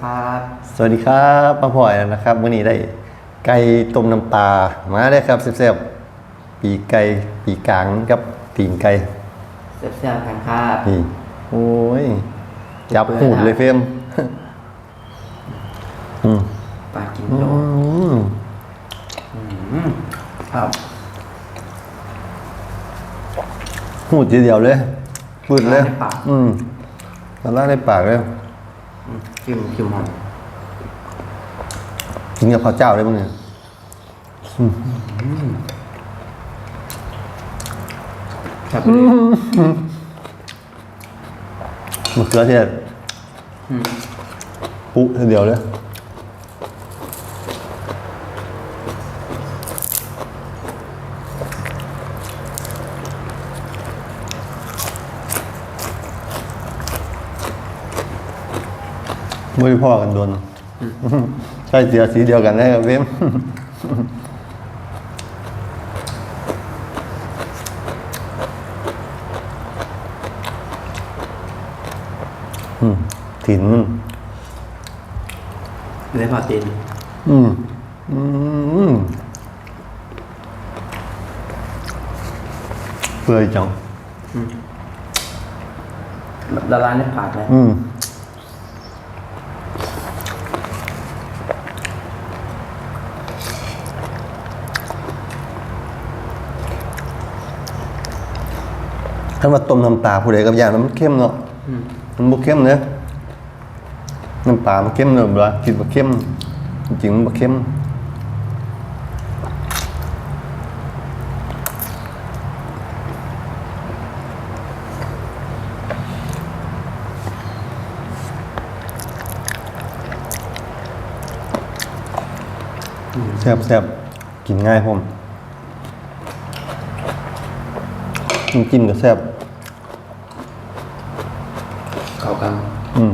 ครับ สวัสดีครับป้าพลอยนะครับวันนี้ได้ไก่ต้มน้ำปลามาได้ครับเสียบๆปีกไก่ปีกกลางกับตีนไก่เสียบเสียบกันครับนี่โอ้ยจับหูดเลยเฟรมอืมปลากินอืโลมอืมครับหูดทีเดียวเลยปืดเลยในปากอืมละลายในปากเลยอืม คิมคิมหอมกินกับข้าวเจ้าได้มั้งเนี่ยครับเลยมะเขือเทศอืมปุ๊ทีเดียวเลย ไม่ได้พ่อกันโดนใช่เสียสีเดียวกันได้ครับเว้มอืมถิ่นมันในพอตีนอืม อืมเปื่อยจังแบบละลายในปากเลยอืม ถ้ามาต้มน้ำปลาผู้ใดกับอย่างนั้นมันเข้มเนาะอืมมันบ่เข้มเนะน้ำปลามันเข้มเนอะเวลากินบ่เข้มจริงๆมันบ่เข้มแซ่บแซ่บกินง่ายผม น้ำจิ้มก็แซ่บเข้ากันอืม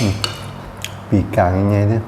อืมปีกกลางยังไงเนี่ย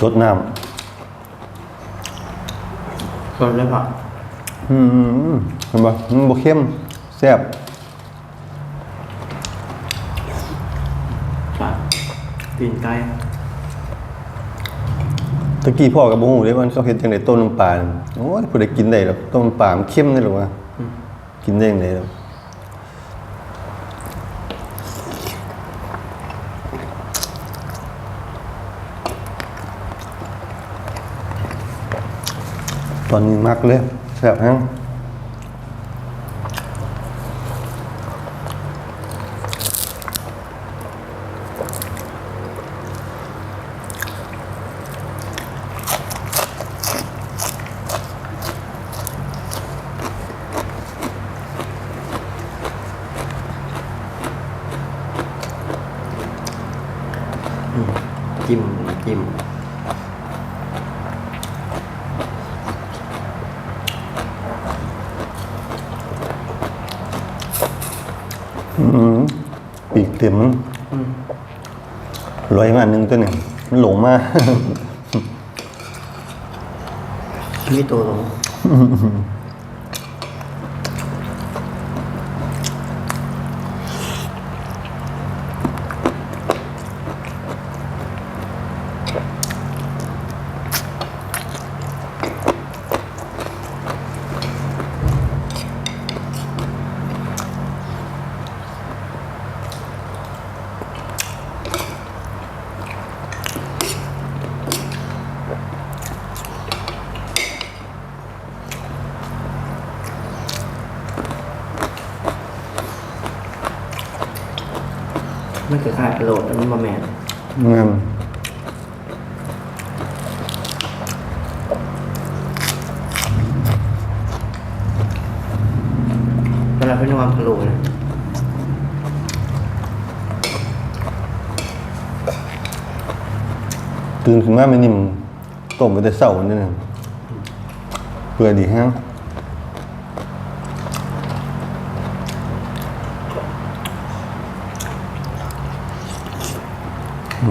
สดน้ส่วนเลยพอำอืมเห็นปะมันบ่เข้มแซ่บปลาตีนไก่ตะกี้พ่อกับบ่ฮู้เด้ว่าเขาเฮ็ดจังไดต้มน้ำปลาน่ะโอ้ยผู้ใดกินได้หรอกต้มน้ำปลามันเข้มได้หรอวะกินได้จังไดล่ะ ตอนนี้มักเลยแซ่บฮังจิ้มจิ้ม ปีกเต็มมันอืมร้อยมาอันหนึงตัวหนึ่งมันหลงมากมีตัวลง มันคือขายกระโหลกแต่มันมาแมนเงินแต่เราเป็นวามกระโหลกนะตื่นขึ้นมาไม่นิ่มต้มไปแต่เสาร์นี่นเปื่อยดีแฮะ หู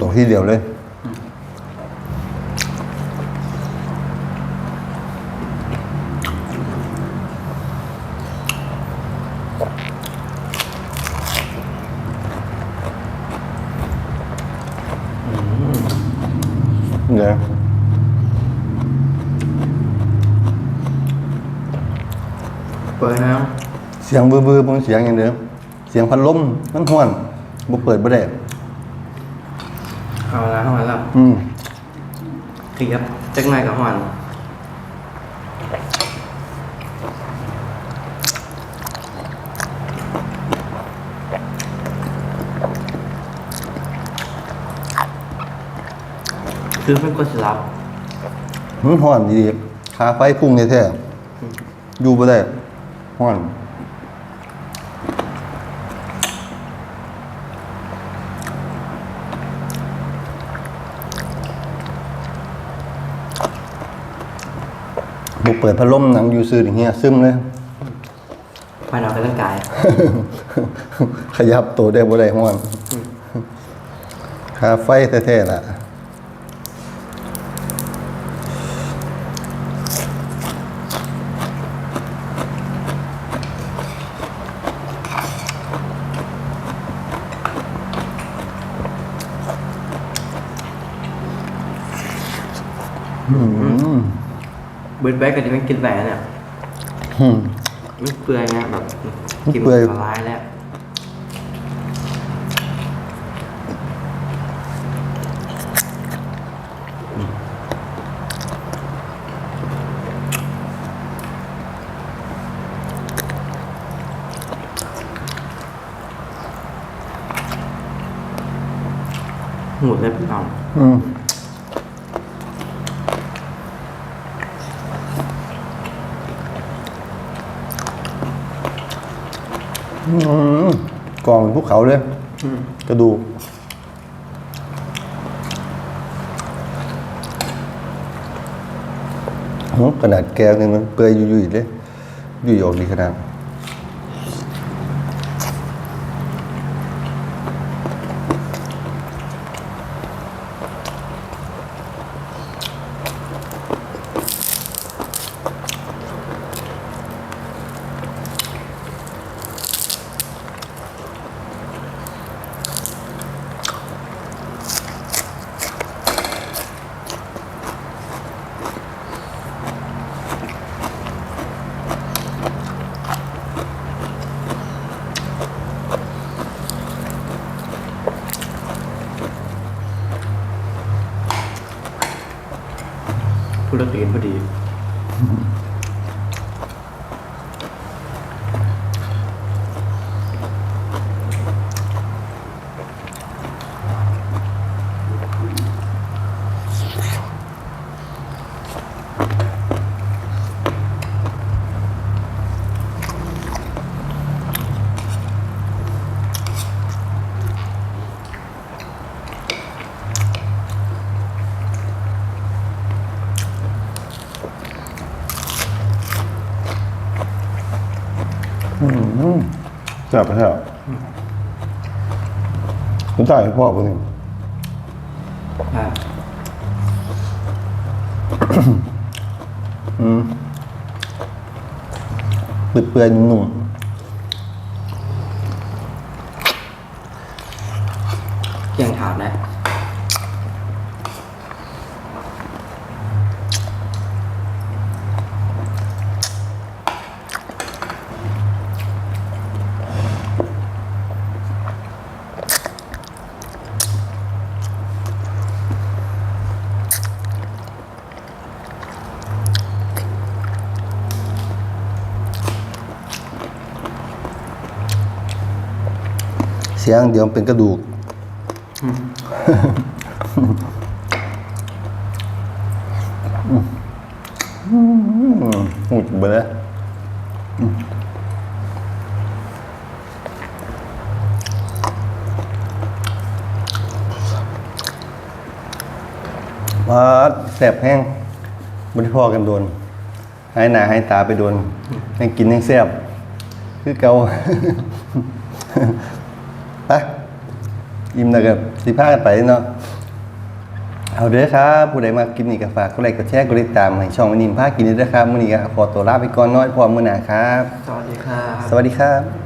ตกที่เดียวเลย เดี๋ยว เปิดน้ เสียงบื้อบื้อๆมันเสียงอย่างเดิมเสียงพัดลมมันห้วนบ่เปิดบ่ได้ำเอาละห้องแล้วอืมเทียบจักหน่อยกับห้อนคือมันก็สิรับมันห้อนดีๆขาไฟพุ่งแท้ๆอยู่บ่ได้ห้อน บ่เปิดพัดลมหนังอยู่ซื่ออย่างเงี้ยซึมเลยภายนอกร่างกาย ขยับตัวได้บ่ได้ห้อนขาไฟแท้ๆล่ะ เบิร์ดแบ็กก็จะไม่กินแหวนเนี่ยอืมมันเปื่อยนะแบบมันกินเปื่อยละลายแล้วหมดเลยพี่น้องอืม กองเป็นภูเขาเลยกระดูกขนาดแก้วนี่มันเปื่อยยุ่ยๆเลยยุ่ยออกดีขนาด พูดแล้วตื่นพอดี จับไปแล้วคุณจ่ายให้พ่อไปหนึ่งอ่าเปื่อยๆนุ่มเเสียงเดี๋ยวเป็นกระดูกหุดเบลมาแสบแห้งบริพ่อกันโดนหายหนาหายตาไปโดนให้กินให้แซ่บคือเกา ไปอิ่มแล้วกับสิพากันไปเนาะเอาเด้อครับผู้ใดมากินนี่ก็ฝากกดไลค์กดแชร์กดติดตามให้ช่องวันนี้พากินด้วยนะครับมื้อนี้ก็ขอตัวลาไปก่อนน้อยพร้อมมื้อหน้าครับ สวัสดีครับ สวัสดีครับ